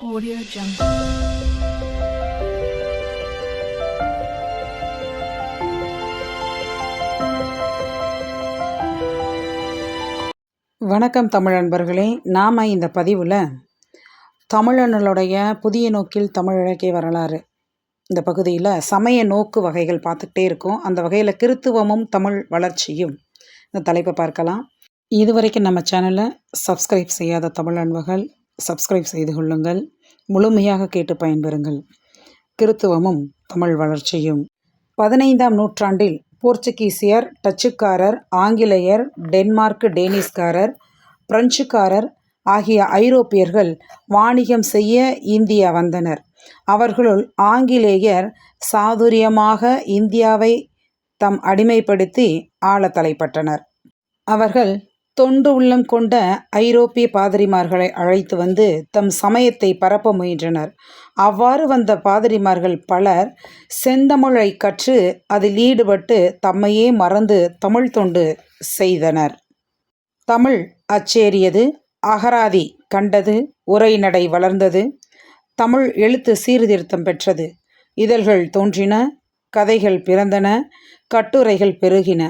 Audio Jungle. வணக்கம் தமிழ் அன்பர்களே. நாம் இந்த பதிவில் தமிழனுடைய புதிய நோக்கில் தமிழ் இலக்கிய வரலாறு. இந்த பகுதியில் சமய நோக்கு வகைகள் பார்த்துக்கிட்டே இருக்கோம். அந்த வகையில் கிறித்துவமும் தமிழ் வளர்ச்சியும். இந்த தலைப்பை பார்க்கலாம். இதுவரைக்கும் நம்ம சேனலை சப்ஸ்கிரைப் செய்யாத தமிழ் அன்பர்கள் சப்ஸ்கிரைப் செய்து கொள்ளுங்கள். முழுமையாக கேட்டு பயன்பெறுங்கள். கிறித்துவமும் தமிழ் வளர்ச்சியும். பதினைந்தாம் நூற்றாண்டில் போர்ச்சுகீசியர் டச்சுக்காரர் ஆங்கிலேயர் டென்மார்க் டேனிஸ்காரர் பிரெஞ்சுக்காரர் ஆகிய ஐரோப்பியர்கள் வாணிகம் செய்ய இந்தியா வந்தனர். அவர்களுள் ஆங்கிலேயர் சாதுரியமாக இந்தியாவை தம் அடிமைப்படுத்தி ஆள தலைப்பட்டனர். அவர்கள் தொண்டு உள்ளம் கொண்ட ஐரோப்பிய பாதிரிமார்களை அழைத்து வந்து தம் சமயத்தை பரப்ப முயன்றனர். அவ்வாறு வந்த பாதிரிமார்கள் பலர் செந்தமிழை கற்று அதில் ஈடுபட்டு தம்மையே மறந்து தமிழ் தொண்டு செய்தனர். தமிழ் அச்சேறியது அகராதி கண்டது உரைநடை வளர்ந்தது தமிழ் எழுத்து சீர்திருத்தம் பெற்றது. இதழ்கள் தோன்றின கதைகள் பிறந்தன கட்டுரைகள் பெருகின.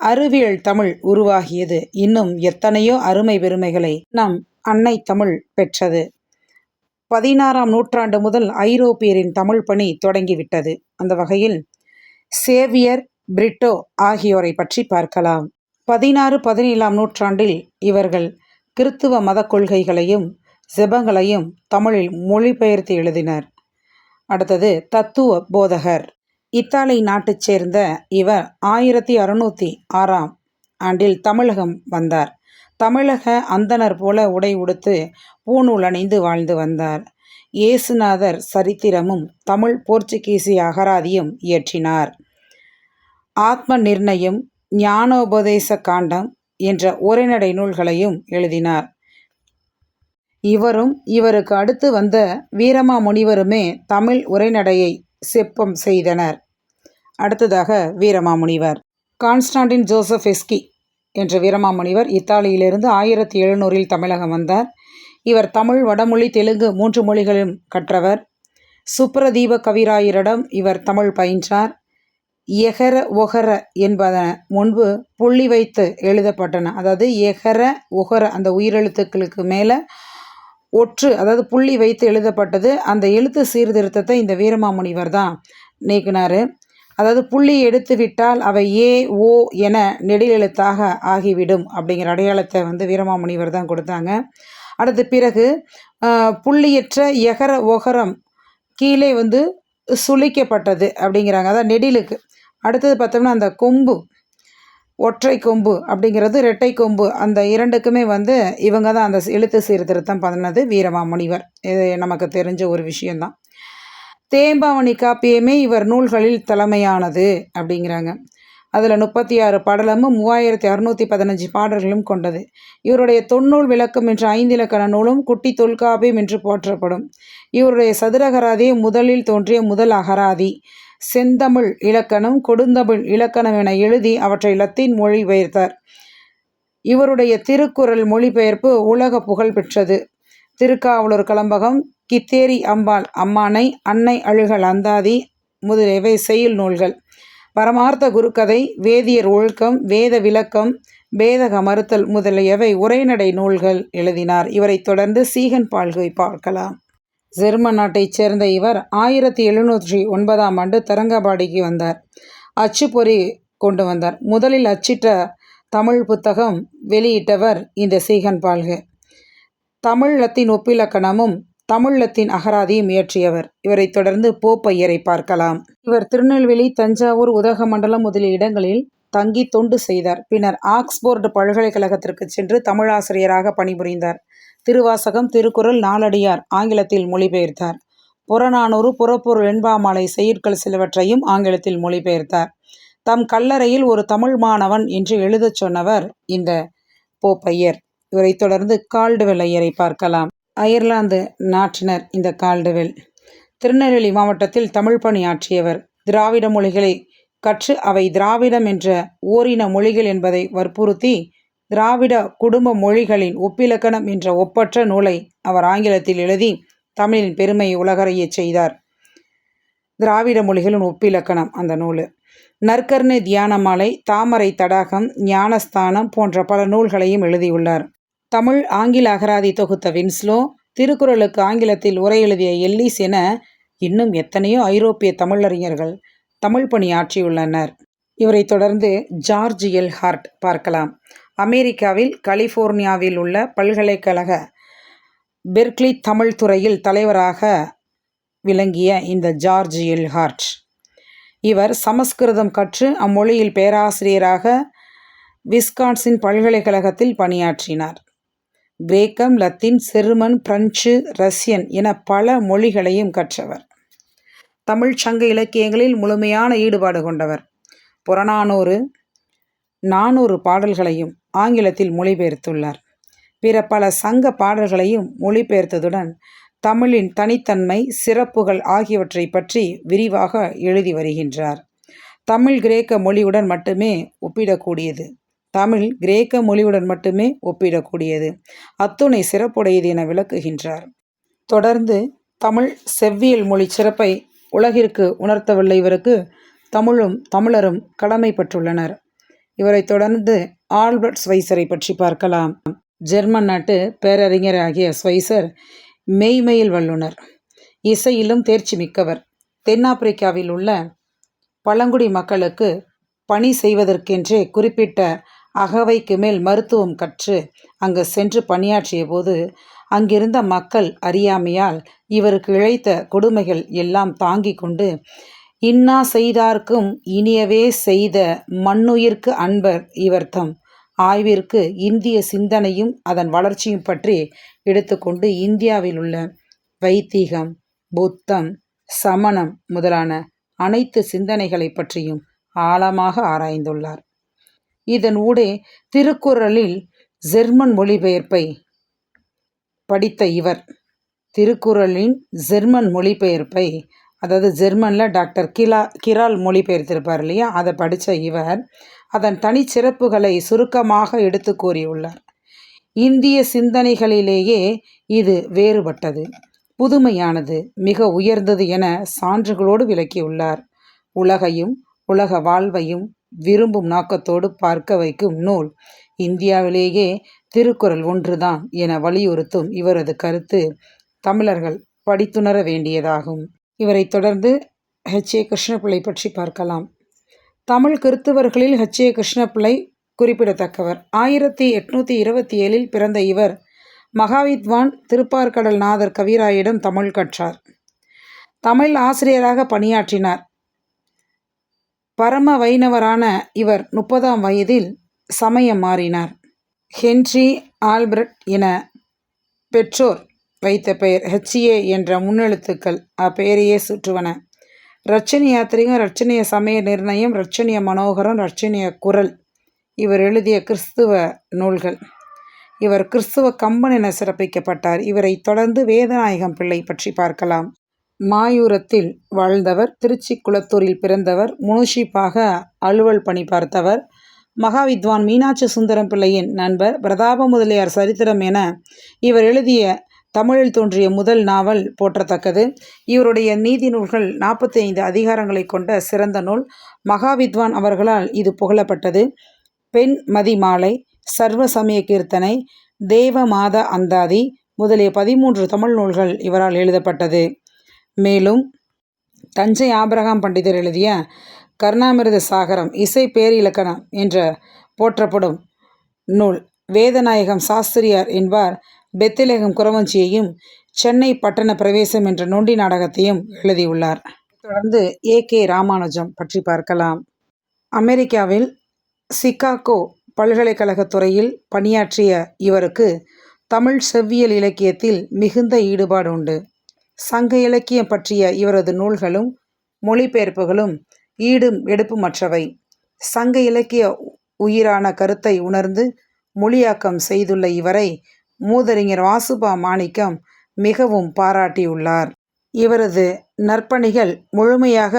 அறிவியல் தமிழ் உருவாகியது. இன்னும் எத்தனையோ அருமை பெருமைகளை நம் அன்னை தமிழ் பெற்றது. பதினாறாம் நூற்றாண்டு முதல் ஐரோப்பியரின் தமிழ் பணி தொடங்கிவிட்டது. அந்த வகையில் சேவியர் பிரிட்டோ ஆகியோரை பற்றி பார்க்கலாம். பதினாறு பதினேழாம் நூற்றாண்டில் இவர்கள் கிறித்துவ மத கொள்கைகளையும் ஜெபங்களையும் தமிழில் மொழிபெயர்த்து எழுதினர். அடுத்தது தத்துவ போதகர். இத்தாலி நாட்டைச் சேர்ந்த இவர் ஆயிரத்தி அறுநூற்றி ஆறாம் ஆண்டில் தமிழகம் வந்தார். தமிழக அந்தணர் போல உடை உடுத்து பூணூல் அணிந்து வாழ்ந்து வந்தார். இயேசுநாதர் சரித்திரமும் தமிழ் போர்ச்சுகீசிய அகராதியும் இயற்றினார். ஆத்ம நிர்ணயம் ஞானோபதேச காண்டம் என்ற உரைநடை நூல்களையும் எழுதினார். இவரும் இவருக்கு அடுத்து வந்த வீரமா முனிவருமே தமிழ் உரைநடையை செப்பம் செய்தனர். அடுத்ததாக வீரமாமுனிவர். கான்ஸ்டாண்டின் ஜோசப் எஸ்கி என்ற வீரமாமுனிவர் இத்தாலியிலிருந்து ஆயிரத்தி எழுநூறில் தமிழகம் வந்தார். இவர் தமிழ் வடமொழி தெலுங்கு மூன்று மொழிகளும் கற்றவர். சுப்ரதீப கவிராயரிடம் இவர் தமிழ் பயின்றார். எகர ஒகர என்பதன முன்பு புள்ளி வைத்து எழுதப்பட்டன. அதாவது எகர ஒகர அந்த உயிரெழுத்துக்களுக்கு மேலே ஒற்று அதாவது புள்ளி வைத்து எழுதப்பட்டது அந்த எழுத்து சீர்திருத்தத்தை இந்த வீரமாமுனிவர் தான் நீக்கினார். அதாவது புள்ளி எடுத்து விட்டால் அவை ஏ ஓ என நெடிலெழுத்தாக ஆகிவிடும் அப்படிங்கிற அடையாளத்தை வந்து வீரமாமுனிவர் தான் கொடுத்தாங்க. அடுத்து பிறகு புள்ளியற்ற எகர ஒகரம் கீழே வந்து சுளிக்கப்பட்டது அப்படிங்கிறாங்க. அதான் நெடிலுக்கு. அடுத்தது பார்த்தோம்னா அந்த கொம்பு. ஒற்றை கொம்பு அப்படிங்கிறது இரட்டை கொம்பு. அந்த இரண்டுக்குமே வந்து இவங்க தான் அந்த எழுத்து சீர்திருத்தம் பண்ணது வீரமாமுனிவர். இது நமக்கு தெரிஞ்ச ஒரு விஷயந்தான் தேம்பாவணி காப்பியமே இவர் நூல்களில் தலைமையானது அப்படிங்கிறாங்க. அதில் முப்பத்தி ஆறு பாடலமும் மூவாயிரத்தி அறுநூற்றி பதினஞ்சு பாடல்களும் கொண்டது. இவருடைய தொன்னூல் விளக்கம் என்ற ஐந்திலக்கண நூலும் குட்டி தொல்காப்பியம் என்று போற்றப்படும். இவருடைய சதுரகராதியே முதலில் தோன்றிய முதல் அகராதி. செந்தமிழ் இலக்கணம் கொடுந்தமிழ் இலக்கணம் என எழுதி அவற்றை லத்தீன் மொழிபெயர்த்தார். இவருடைய திருக்குறள் மொழிபெயர்ப்பு உலக புகழ் பெற்றது. திருக்காவலூர் கலம்பகம் கித்தேரி அம்பாள் அம்மானை அன்னை அழுகல் அந்தாதி முதலியவை செய்யுள் நூல்கள். பரமார்த்த குருக்கதை வேதியர் ஒழுக்கம் வேத விளக்கம் வேதக மறுத்தல் முதலியவை உரைநடை நூல்கள் எழுதினார். இவரைத் தொடர்ந்து சீகன் பால்கை பார்க்கலாம். ஜெர்மன் நாட்டைச் சேர்ந்த இவர் ஆயிரத்தி எழுநூற்றி ஒன்பதாம் ஆண்டு தரங்கபாடிக்கு வந்தார். அச்சுப்பொறி கொண்டு வந்தார். முதலில் அச்சிட்ட தமிழ் புத்தகம் வெளியிட்டவர் இந்த சீகன் பால்கே. தமிழ் ஒப்பிலக்கணமும் தமிழ் அகராதியும் இயற்றியவர். இவரைத் தொடர்ந்து போப்பையரை பார்க்கலாம். இவர் திருநெல்வேலி தஞ்சாவூர் உதகமண்டலம் முதலிய இடங்களில் தங்கி தொண்டு செய்தார். பின்னர் ஆக்ஸ்போர்டு பல்கலைக்கழகத்திற்கு சென்று தமிழாசிரியராக பணிபுரிந்தார். திருவாசகம் திருக்குறள் நாலடியார் ஆங்கிலத்தில் மொழிபெயர்த்தார். புறநானூறு புறப்பொருள் வெண்பாமாலை செய்யுட்கள் சிலவற்றையும் ஆங்கிலத்தில் மொழிபெயர்த்தார். தம் கல்லறையில் ஒரு தமிழ் மாணவன் என்று எழுதச் சொன்னவர் இந்த போப்பையர். இவரைத் தொடர்ந்து கால்டுவெல் ஐயரை பார்க்கலாம். அயர்லாந்து நாட்டினர் இந்த கால்டுவெல். திருநெல்வேலி மாவட்டத்தில் தமிழ் பணியாற்றியவர் திராவிட மொழிகளை கற்று அவை திராவிடம் என்ற ஓரின மொழிகள் என்பதை வற்புறுத்தி திராவிட குடும்ப மொழிகளின் ஒப்பிலக்கணம் என்ற ஒப்பற்ற நூலை அவர் ஆங்கிலத்தில் எழுதி தமிழின் பெருமையை உலகறையச் செய்தார். திராவிட மொழிகளின் ஒப்பிலக்கணம் அந்த நூல். நற்கர்ணை தியானமாலை தாமரை தடாகம் ஞானஸ்தானம் போன்ற பல நூல்களையும் எழுதியுள்ளார். தமிழ் ஆங்கில அகராதி தொகுத்த வின்ஸ்லோ திருக்குறளுக்கு ஆங்கிலத்தில் உரை எழுதிய எல்லிஸ் என இன்னும் எத்தனையோ ஐரோப்பிய தமிழறிஞர்கள் தமிழ் பணி ஆற்றியுள்ளனர். இவரை தொடர்ந்து ஜார்ஜ் எல் ஹார்ட் பார்க்கலாம். அமெரிக்காவில் கலிஃபோர்னியாவில் உள்ள பல்கலைக்கழக பெர்க்லி தமிழ் துறையில் தலைவராக விளங்கிய இந்த ஜார்ஜ் எல்ஹார்ட். இவர் சமஸ்கிருதம் கற்று அம்மொழியில் பேராசிரியராக விஸ்கான்சின் பல்கலைக்கழகத்தில் பணியாற்றினார். கிரேக்கம் லத்தீன் செருமன் பிரெஞ்சு ரஷ்யன் என பல மொழிகளையும் கற்றவர். தமிழ் சங்க இலக்கியங்களில் முழுமையான ஈடுபாடு கொண்டவர். புறநானூறு நானூறு பாடல்களையும் ஆங்கிலத்தில் மொழிபெயர்த்துள்ளார். பிற பல சங்க பாடல்களையும் மொழிபெயர்த்ததுடன் தமிழின் தனித்தன்மை சிறப்புகள் ஆகியவற்றை பற்றி விரிவாக எழுதி வருகின்றார். தமிழ் கிரேக்க மொழியுடன் மட்டுமே ஒப்பிடக்கூடியது. தமிழ் கிரேக்க மொழியுடன் மட்டுமே ஒப்பிடக்கூடியது. அத்துணை சிறப்புடையது என விளக்குகின்றார். தொடர்ந்து தமிழ் செவ்வியல் மொழி சிறப்பை உலகிற்கு உணர்த்தவில்லை இவருக்கு தமிழும் தமிழரும் கடமைப்பட்டுள்ளனர் இவரை தொடர்ந்து ஆல்பர்ட் ஸ்வைசரை பற்றி பார்க்கலாம். ஜெர்மன் நாட்டு பேரறிஞர் ஆகிய ஸ்வைசர் மெய்மையில் வல்லுனர் இசையிலும் தேர்ச்சி மிக்கவர். தென்னாப்பிரிக்காவில் உள்ள பழங்குடி மக்களுக்கு பணி செய்வதற்கென்றே குறிப்பிட்ட அகவைக்கு மேல் மருத்துவம் கற்று அங்கு சென்று பணியாற்றிய போது அங்கிருந்த மக்கள் அறியாமையால் இவருக்கு இழைத்த கொடுமைகள் எல்லாம் தாங்கிக் கொண்டு இன்னா செய்தார்க்கும் இனியவே செய்த மண்ணுயிர்க்கு அன்பர் இவர்தம். ஆய்விற்கு இந்திய சிந்தனையும் அதன் வளர்ச்சியும் பற்றி எடுத்துக்கொண்டு இந்தியாவில் உள்ள வைத்தீகம் புத்தம் சமணம் முதலான அனைத்து சிந்தனைகளை பற்றியும் ஆழமாக ஆராய்ந்துள்ளார். இதன் ஊடே திருக்குறளில் ஜெர்மன் மொழிபெயர்ப்பை படித்த இவர். திருக்குறளின் ஜெர்மன் மொழிபெயர்ப்பை அதாவது ஜெர்மனில் டாக்டர் கிலா கிரால் மொழிபெயர்த்திருப்பார் இல்லையா? அதை படித்த இவர் அதன் தனிச்சிறப்புகளை சுருக்கமாக எடுத்து கூறியுள்ளார். இந்திய சிந்தனைகளிலேயே இது வேறுபட்டது. புதுமையானது மிக உயர்ந்தது என சான்றுகளோடு விளக்கியுள்ளார். உலகையும் உலக வாழ்வையும் விரும்பும் நோக்கத்தோடு பார்க்க வைக்கும் நூல் இந்தியாவிலேயே திருக்குறள் ஒன்றுதான் என வலியுறுத்தும் இவரது கருத்து தமிழர்கள் படித்துணர வேண்டியதாகும். இவரை தொடர்ந்து ஹெச் ஏ கிருஷ்ணபிள்ளை பற்றி பார்க்கலாம். தமிழ் கிறித்துவர்களில் ஹெச் ஏ கிருஷ்ணபிள்ளை குறிப்பிடத்தக்கவர். ஆயிரத்தி எட்நூற்றி இருபத்தி ஏழில் பிறந்த இவர் மகாவித்வான் திருப்பார்கடல் நாதர் கவிராயிடம் தமிழ் கற்றார். தமிழ் ஆசிரியராக பணியாற்றினார். பரம வைணவரான இவர் முப்பதாம் வயதில் சமயம் மாறினார். ஹென்றி ஆல்பர்ட் என பெற்றோர் வைத்த பெயர் ஹெச்ஏ என்ற முன்னெழுத்துக்கள். அப்பெயரையே சுற்றுவன. ரட்சணி யாத்திரிகம் ரட்சணிய சமய நிர்ணயம் ரட்சணிய மனோகரம் ரட்சணிய குரல். இவர் எழுதிய கிறிஸ்துவ நூல்கள். இவர் கிறிஸ்துவ கம்பன் என சிறப்பிக்கப்பட்டார். இவரை தொடர்ந்து வேதநாயகம் பிள்ளை பற்றி பார்க்கலாம். மாயூரத்தில் வாழ்ந்தவர் திருச்சி குளத்தூரில் பிறந்தவர் முனுஷிப்பாக அலுவல் பணி பார்த்தவர் மகாவித்வான் மீனாட்சி சுந்தரம் பிள்ளையின் நண்பர் பிரதாப முதலியார் சரித்திரம் என இவர் எழுதிய தமிழில் தோன்றிய முதல் நாவல் போற்றத்தக்கது. இவருடைய நீதி நூல்கள் நாற்பத்தி ஐந்து அதிகாரங்களை கொண்ட சிறந்த நூல். மகாவித்வான் அவர்களால் இது புகழப்பட்டது. பெண் மதிமாலை சர்வ சமய கீர்த்தனை தேவ மாத அந்தாதி முதலிய பதிமூன்று தமிழ் நூல்கள் இவரால் எழுதப்பட்டது. மேலும் தஞ்சை ஆபிரகாம் பண்டிதர் எழுதிய கருணாமிரத சாகரம் இசை பேரிலக்கணம் என்ற போற்றப்படும் நூல். வேதநாயகம் சாஸ்திரியார் என்பார். பெத்திலேகம் குரவஞ்சியையும் சென்னை பட்டண பிரவேசம் என்ற நொண்டி நாடகத்தையும் எழுதியுள்ளார். தொடர்ந்து ஏ கே ராமானுஜம் பற்றி பார்க்கலாம். அமெரிக்காவில் சிகாகோ பல்கலைக்கழகத் துறையில் பணியாற்றிய இவருக்கு தமிழ் செவ்வியல் இலக்கியத்தில் மிகுந்த ஈடுபாடு உண்டு சங்க இலக்கியம் பற்றிய இவரது நூல்களும் மொழிபெயர்ப்புகளும் ஈடும் எடுப்புமற்றவை. சங்க இலக்கிய உயிரான கருத்தை உணர்ந்து மொழியாக்கம் செய்துள்ள இவரை மூதறிஞர் வாசுபா மாணிக்கம் மிகவும் பாராட்டியுள்ளார். இவரது நற்பணிகள் முழுமையாக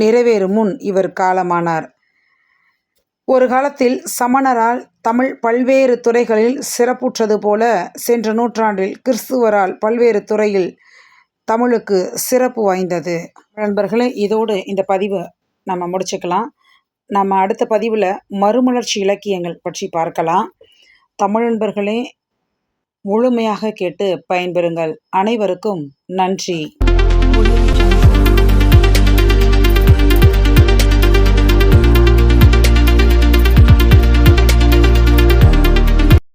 நிறைவேறும் முன் இவர் காலமானார். ஒரு காலத்தில் சமணரால் தமிழ் பல்வேறு துறைகளில் சிறப்புற்றது போல சென்ற நூற்றாண்டில் கிறிஸ்துவரால் பல்வேறு துறையில் தமிழுக்கு சிறப்பு வாய்ந்தது. நண்பர்களே இதோடு இந்த பதிவை நம்ம முடிச்சுக்கலாம். நம்ம அடுத்த பதிவில் மறுமலர்ச்சி இலக்கியங்கள் பற்றி பார்க்கலாம். தமிழ் நண்பர்களே முழுமையாக கேட்டு பயன்பெறுங்கள். அனைவருக்கும் நன்றி.